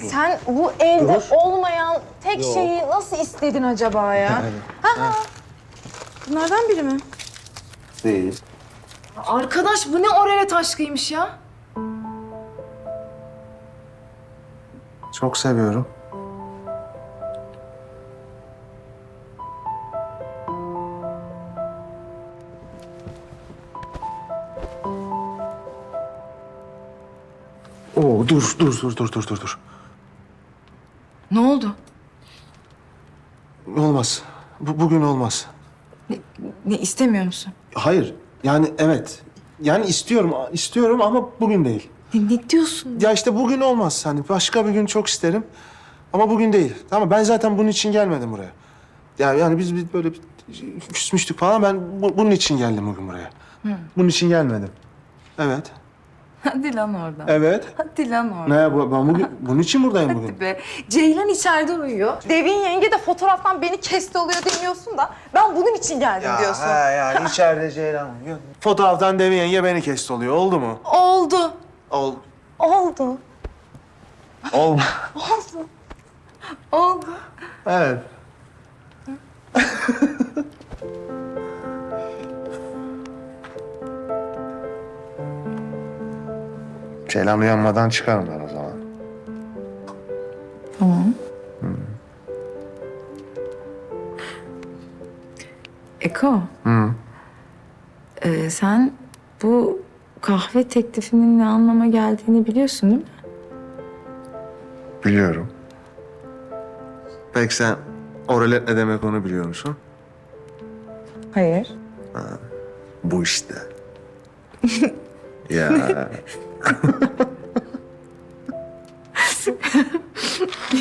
Sen bu evde Dur. olmayan tek Yok. şeyi nasıl istedin acaba ya? Ha, ha. Bunlardan biri mi? Değil. Arkadaş bu ne oraya taşkıymış ya? Çok seviyorum. Oo dur dur dur dur dur dur dur. Ne oldu? Olmaz. Bu, bugün olmaz. Ne istemiyor musun? Hayır. Yani evet. Yani istiyorum istiyorum ama bugün değil. Ne, ne diyorsun? Ya işte bugün olmaz. Hani başka bir gün çok isterim. Ama bugün değil. Tamam ben zaten bunun için gelmedim buraya. Yani, yani biz, biz böyle bir küsmüştük falan. Ben bu- bunun için geldim bugün buraya. Bunun için gelmedim. Evet. Hadi lan oradan. Evet. Hadi lan oradan. Ne bu, ben bugün bunun için buradayım bugün. Be. Ceylan içeride uyuyor. Devin yenge de fotoğraftan beni kesti oluyor demiyorsun da ben bunun için geldim diyorsun. he yani içeride Ceylan uyuyor. Fotoğraftan demin yenge beni kesti oluyor. Oldu mu? Oldu. Ol. Oldu. Ol. Oldu. Oldu. evet. Ceylan uyanmadan çıkarım ben o zaman. Tamam. Eko. Hı. Ee, sen bu kahve teklifinin ne anlama geldiğini biliyorsun değil mi? Biliyorum. Peki sen oralet ne demek onu biliyor musun? Hayır. Bu işte. ya.